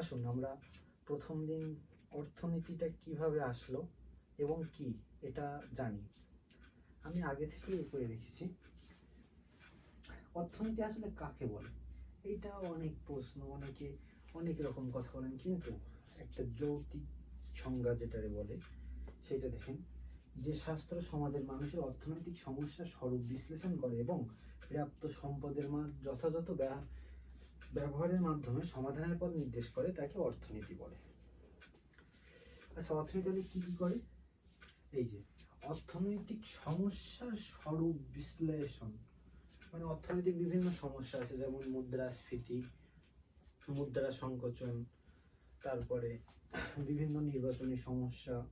আসুন আমরা প্রথম দিন অর্থনীতিটা কীভাবে আসলো এবং কি এটা জানি। আমি আগে থেকে করে রেখেছি। অর্থনীতি আসলে কাকে বলে? এইটা অনেক প্রশ্ন, অনেকে অনেক রকম কথা বলেন, কিন্তু একটা যৌক্তিক সংজ্ঞা যেটারে বলে, সেটা দেখেন। যে শাস্ত্র সমাজের মানুষের অর্থনৈতিক সমস্যার স্বরূপ বিশ্লেষণ করে এবং প্রাপ্ত সম্পদের মা যথাযথ ব্যবহারের মাধ্যমে সমাধানের পথ নির্দেশ করে, তাকে অর্থনীতি বলে। আচ্ছা অর্থনীতি হলে কি কি করে? এই যে, অর্থনৈতিক সমস্যার স্বরূপ বিশ্লেষণ। মানে অর্থনৈতিক বিভিন্ন সমস্যা আছে, যেমন মুদ্রাস্ফীতি, মুদ্রা সংকোচন, তারপরে বিভিন্ন নির্বাচনী সমস্যা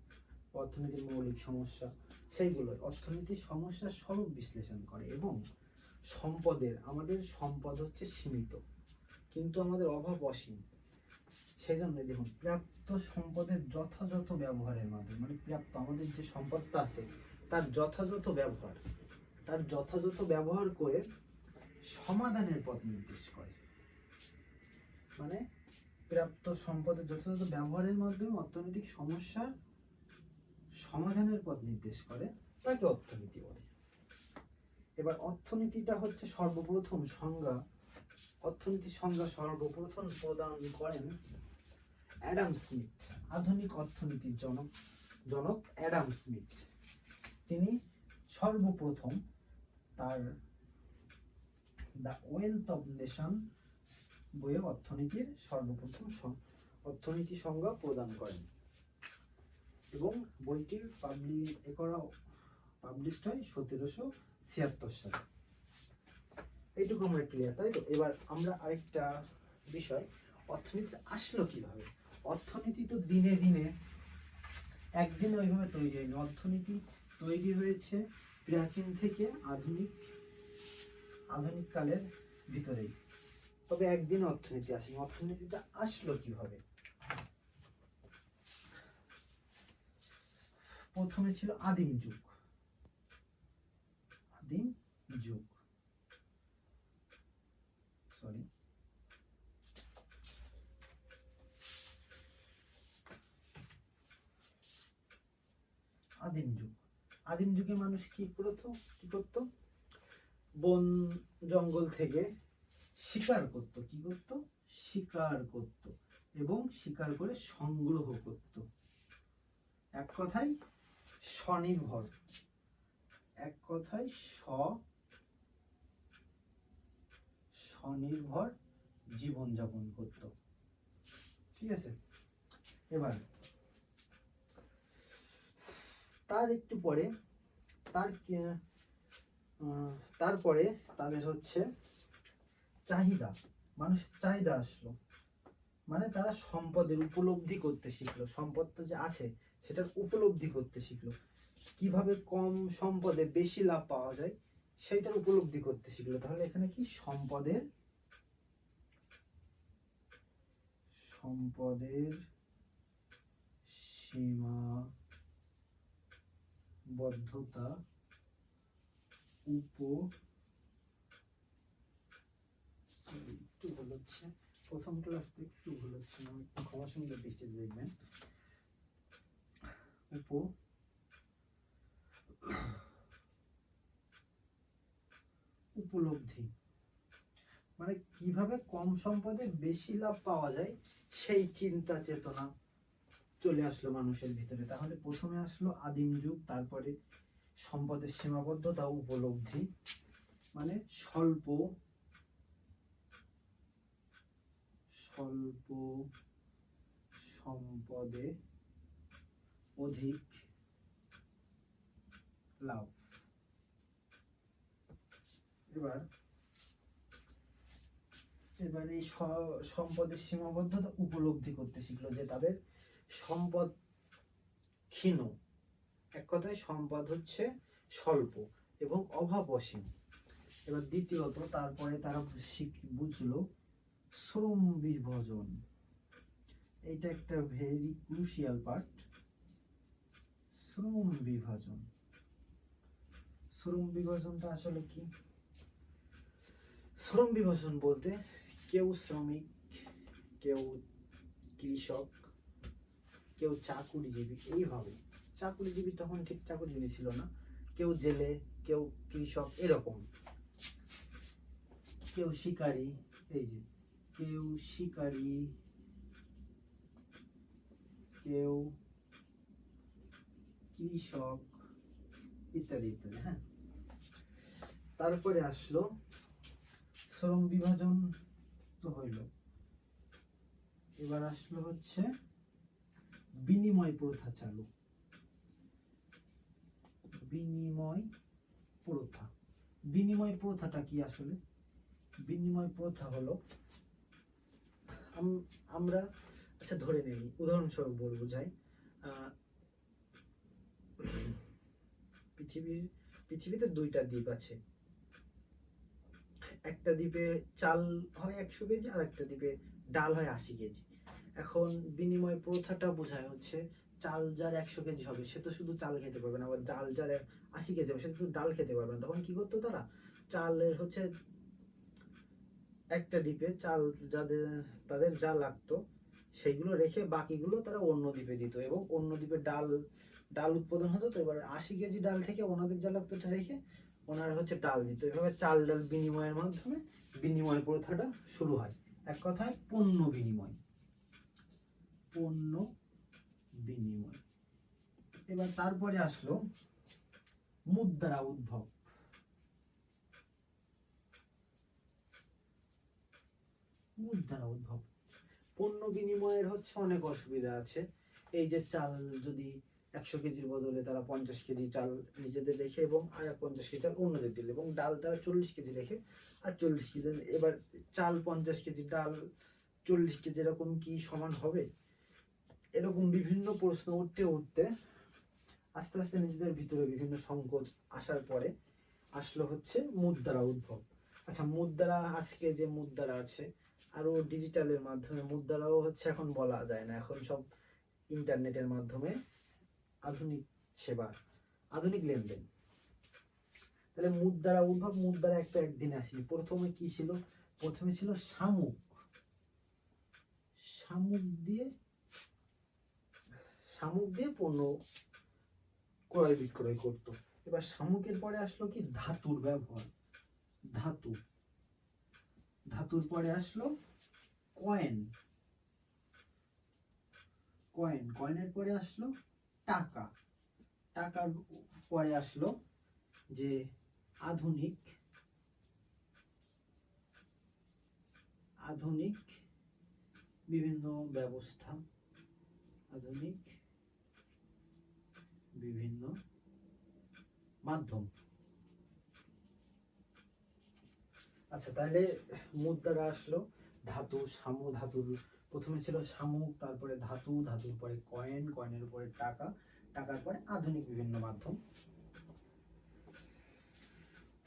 অর্থনীতির মৌলিক সমস্যা, সেইগুলো। অর্থনীতির সমস্যার স্বরূপ বিশ্লেষণ করে এবং সম্পদের, আমাদের সম্পদ হচ্ছে সীমিত। কিন্তু আমাদের অভাব অসীম। সেই জন্য দেখুন, প্রাপ্ত সম্পদের যথাযথ ব্যবহারের মাধ্যমে মানে প্রাপ্ত আমাদের যে সম্পদটা আছে, তার যথাযথ ব্যবহার, তার যথাযথ ব্যবহার করে সমাধানের পথ নির্দেশ করে। মানে প্রাপ্ত সম্পদের যথাযথ ব্যবহারের মাধ্যমে অর্থনৈতিক সমস্যার সমাধানের পথ নির্দেশ করে, তাকে অর্থনীতি বলে। এবার অর্থনীতিটা হচ্ছে সর্বপ্রথম সংজ্ঞা অর্থনীতির সংজ্ঞা সর্বপ্রথম প্রদান করেন অ্যাডাম স্মিথ, আধুনিক অর্থনীতির জনক জনক অ্যাডাম স্মিথ। তিনি সর্বপ্রথম তার দ্য ওয়েলথ অফ নেশন বইয়ে অর্থনীতির সর্বপ্রথম অর্থনীতি সংজ্ঞা প্রদান করেন এবং বইটির পাবলি করা পাবলিশড হয় সতেরোশো ছিয়াত্তর সালে। এইটুকু আমরা ক্লিয়ার তাই তো? এবার আমরা আরেকটা বিষয় অর্থনীতি আসলো কীভাবে? অর্থনীতি তো দিনে দিনে একদিন ওইভাবে তৈরি হয়নি। অর্থনীতি তৈরি হয়েছে প্রাচীন থেকে আধুনিক আধুনিক কালের ভিতরেই। তবে একদিন অর্থনীতি আসেনি। অর্থনীতিটা আসলো কীভাবে? প্রথমে ছিল আদিম যুগ। আদিম যুগ। সরি। আদিম যুগ। আদিম যুগে মানুষ কি করতো? কি করত? বন, জঙ্গল থেকে শিকার করত। কি করত? শিকার করত এবং শিকার করে সংগ্রহ করত। এক কথায় স্বনির্ভর। এক কথায় স্ব স্বনির্ভর জীবনযাপন করত। ঠিক আছে? এবার, তার একটু পরে, তার তারপরে তাদের হচ্ছে চাহিদা। মানুষের চাহিদা আসলো। মানে তারা সম্পদের উপলব্ধি করতে শিখলো। সম্পদটা যে আছে, সেটার উপলব্ধি করতে শিখলো। কীভাবে কম সম্পদে বেশি লাভ পাওয়া যায় সেইটার উপলব্ধি করতে শিখলো। তাহলে এখানে কি? সম্পদের সম্পদের সীমা বদ্ধতা উপ একটু ভুল হচ্ছে। প্রথম ক্লাসতে একটু ভুল হচ্ছে আমি একটু ক্ষমা সুন্দর দৃষ্টিতে দেখবেন। উপ উপলব্ধি। মানে কীভাবে কম সম্পদে বেশি লাভ পাওয়া যায়, সেই চিন্তা চেতনা চলে আসলো মানুষের ভিতরে। তাহলে প্রথমে আসলো আদিম যুগ, তারপরে সম্পদের সীমাবদ্ধতা, উপলব্ধি। মানে স্বল্প স্বল্প সম্পদে অধিক লাভ। এবার এবার এই সম্পদের সীমাবদ্ধতা উপলব্ধি করতে শিখলো যে তাদের সম্পদ ক্ষীণ। এক কথায় সম্পদ হচ্ছে স্বল্প এবং অভাব অসীম এবার দ্বিতীয়ত, তারপরে তারা বুঝলো শ্রম বিভাজন। এইটা একটা ভেরি ক্রুশিয়াল পার্ট শ্রম বিভাজন। শ্রম বিভাজনটা আসলে কি? শ্রম বিভাজন বলতে কেউ শ্রমিক, কেউ কৃষক, কেউ চাকুরিজীবী, এইভাবে। চাকুরিজীবী তখন ঠিক চাকুরিজীবী ছিল না। কেউ জেলে, কেউ কৃষক, এরকম। কেউ শিকারী, এই যে, কেউ শিকারী, কেউ কৃষক, ইত্যাদি ইত্যাদি হ্যাঁ। তারপরে আসলো শ্রম বিভাজন তো হইল। এবার আসলো হচ্ছে বিনিময় প্রথা চালু। বিনিময় প্রথা। বিনিময় প্রথাটা কি আসলে? বিনিময় প্রথা হলো, আম- আমরা আচ্ছা ধরে নেই, উদাহরণস্বরূপ বলব যাই পৃথিবীর, পৃথিবীতে দুইটা দ্বীপ আছে। একটা দ্বীপে চাল হয় একশো কেজি আর একটা দ্বীপে ডাল হয় আশি কেজি। এখন বিনিময় প্রথাটা বোঝায় হচ্ছে চাল যার একশো কেজি হবে, সে তো শুধু চাল খেতে পারবে না, আবার ডাল যার আশি কেজি হবে, সে তো ডাল খেতে পারবে না। তখন কি করতো তারা? চালের হচ্ছে একটা দ্বীপে চাল যাদের, তাদের যা লাগতো সেগুলো রেখে বাকিগুলো তারা অন্য দ্বীপে দিত এবং অন্য দ্বীপে ডাল ডাল উৎপাদন হতো। তো এবার আশি কেজি ডাল থেকে ওনাদের যা লাগতো রেখে ওনারা হচ্ছে ডাল দিত এভাবে চাল ডাল বিনিময়ের মাধ্যমে বিনিময় প্রথাটা শুরু হয়। এক কথায় পণ্য বিনিময়। পণ্য বিনিময়। এবার তারপরে আসলো মুদ্রা উদ্ভব। মুদ্রা উদ্ভব। পণ্য বিনিময়ের হচ্ছে অনেক অসুবিধা আছে। এই যে চাল যদি একশো কেজির বদলে তারা পঞ্চাশ কেজি চাল নিজেদের রেখে এবং আর পঞ্চাশ কেজি চাল অন্যদের দিল এবং ডাল তারা চল্লিশ কেজি রেখে আর চল্লিশ কেজি এবার চাল পঞ্চাশ কেজি, ডাল চল্লিশ কেজি এরকম কি সমান হবে? এরকম বিভিন্ন প্রশ্ন উঠতে উঠতে আস্তে আস্তে নিজেদের ভিতরে বিভিন্ন সংকোচ আসার পরে আসলো হচ্ছে মুদ্রা উদ্ভব। আচ্ছা মুদ্রা আজকে যে মুদ্রা আছে আরও ডিজিটালের মাধ্যমে মুদ্রাও হচ্ছে এখন বলা যায় না। এখন সব ইন্টারনেটের মাধ্যমে আধুনিক সেবা, আধুনিক লেনদেন। তাহলে মুদ্রা উদ্ভব মুদ্রা একটা একদিন আসেনি। প্রথমে কি ছিল? প্রথমে ছিল শামুক। শামুক দিয়ে শামুক দিয়ে পণ্য ক্রয় বিক্রয় করতো। এবার শামুকের পরে আসলো কি? ধাতুর ব্যবহার। ধাতু। ধাতুর পরে আসলো কয়েন। কয়েন। কয়েনের পরে আসলো টাকা। টাকার পরে আসলো যে আধুনিক আধুনিক বিভিন্ন ব্যবস্থা, আধুনিক বিভিন্ন মাধ্যম। আচ্ছা তাহলে মুদ্রা আসলো ধাতু সামু ধাতুর প্রথমে ছিল শামুক, তারপরে ধাতু, ধাতুর পরে কয়েন, কয়েনের উপরে টাকা, টাকার পরে আধুনিক বিভিন্ন মাধ্যম।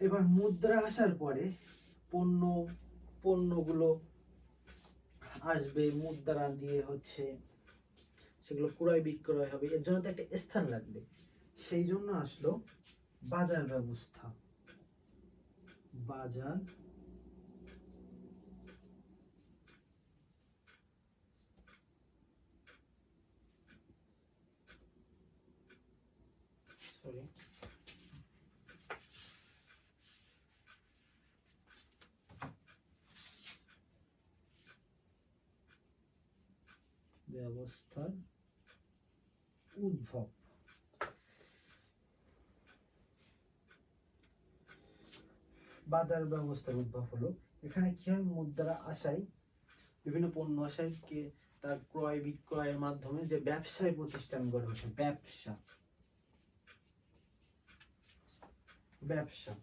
এবার মুদ্রা আসার পরে পণ্য, পণ্যগুলো আসবে, মুদ্রা দিয়ে হচ্ছে সেগুলো ক্রয় বিক্রয় হবে, এর জন্য তো একটা স্থান লাগবে। সেই জন্য আসলো বাজার ব্যবস্থা। বাজার সরি ব্যবস্থার উদ্ভব। বাজার ব্যবস্থার উদ্ভব হলো। এখানে কি হয়? মুদ্রা আশায়, বিভিন্ন পণ্য আশায় কে তার ক্রয়, বিক্রয়ের মাধ্যমে যে ব্যবসায় প্রতিষ্ঠান গড়ে ওঠে, ব্যবসা। ব্যবসা।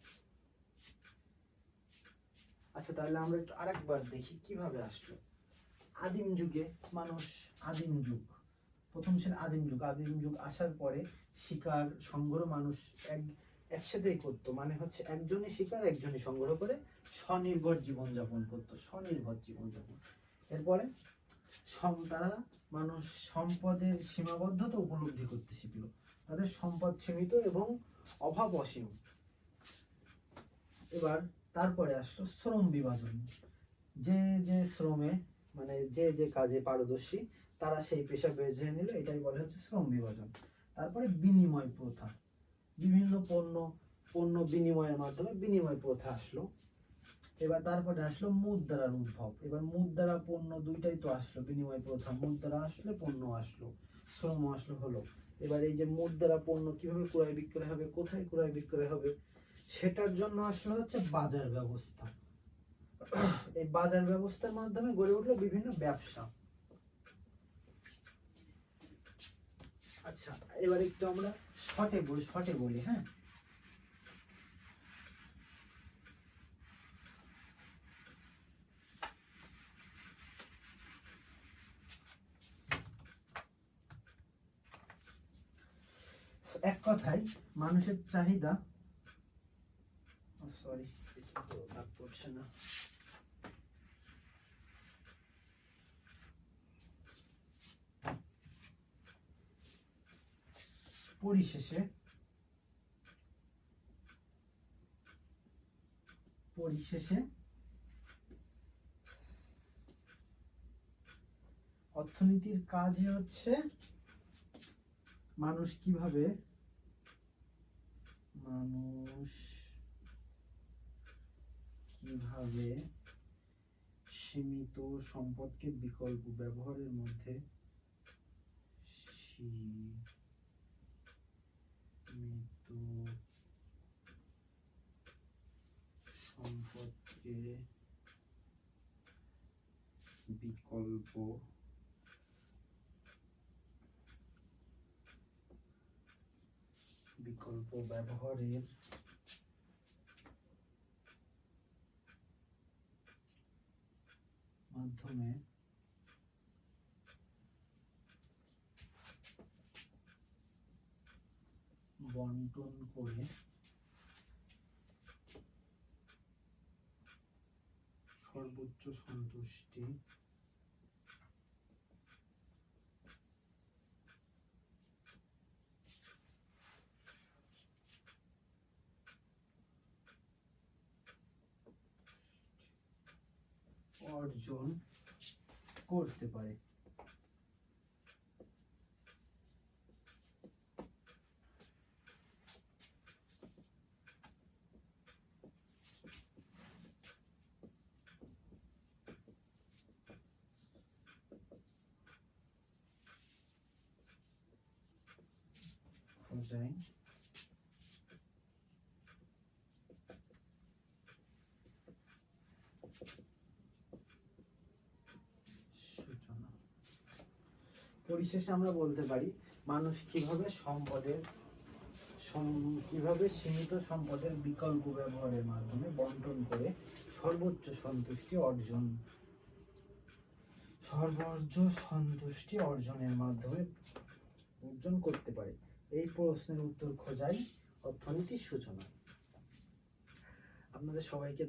আচ্ছা তাহলে আমরা একটু আরেকবার দেখি কীভাবে আসলো। আদিম যুগে মানুষ আদিম যুগ। প্রথম ছিল আদিম যুগ। আদিম যুগ আসার পরে শিকার, সংগ্রহ মানুষ এক, একসাথেই করতো। মানে হচ্ছে একজনই শিকার, একজনই সংগ্রহ করে স্বনির্ভর জীবনযাপন করতো। স্বনির্ভর জীবনযাপন। এরপরে তারা মানুষ সম্পদের সীমাবদ্ধতা উপলব্ধি করতে শিখলো। তাদের সম্পদ সীমিত এবং অভাব অসীম। এবার তারপরে আসলো শ্রম বিভাজন। যে যে শ্রমে মানে যে যে কাজে পারদর্শী, তারা সেই পেশা বেছে নিল, এটাই বলে হচ্ছে শ্রম বিভাজন। তারপরে বিনিময় প্রথা। বিভিন্ন পণ্য পণ্য বিনিময়ের মাধ্যমে বিনিময় প্রথা আসলো। এবার তারপরে আসলো মুদ্রার উদ্ভব। এবার মুদ্রা, পণ্য দুইটাই তো আসলো, বিনিময় প্রথা। মুদ্রা আসলে, পণ্য আসলো, শ্রম আসলো, হলো। এবার এই যে মুদ্রা, পণ্য কীভাবে ক্রয় বিক্রয় হবে, কোথায় ক্রয় বিক্রয় হবে সেটার জন্য আসলে হচ্ছে বাজার ব্যবস্থা। এই বাজার ব্যবস্থার মাধ্যমে গড়ে উঠল বিভিন্ন ব্যবসা। আচ্ছা এবার একটু আমরা বলি বলি হ্যাঁ? এক কথায়, মানুষের চাহিদা সরি দাগ পড়ছে না। পরিশেষে পরিশেষে অর্থনীতির কাজই হচ্ছে মানুষ কীভাবে মানুষ কীভাবে সীমিত সম্পদকে বিকল্প ব্যবহারের মধ্যে সীমিত সম্পদকে বিকল্প বিকল্প ব্যবহারের মাধ্যমে বন্টন করে সর্বোচ্চ সন্তুষ্টি অর্জন করতে পারে। খোঁজাই সূচনা পরিশেষে আমরা বলতে পারি, মানুষ কীভাবে সম্পদের কীভাবে সীমিত সম্পদের বিকল্প ব্যবহারের মাধ্যমে বন্টন করে সর্বোচ্চ সন্তুষ্টি অর্জন, সর্বোচ্চ সন্তুষ্টি অর্জনের মাধ্যমে অর্জন করতে পারে? এই প্রশ্নের উত্তর খোঁজাই অর্থনীতির সূচনা। আপনাদের সবাইকে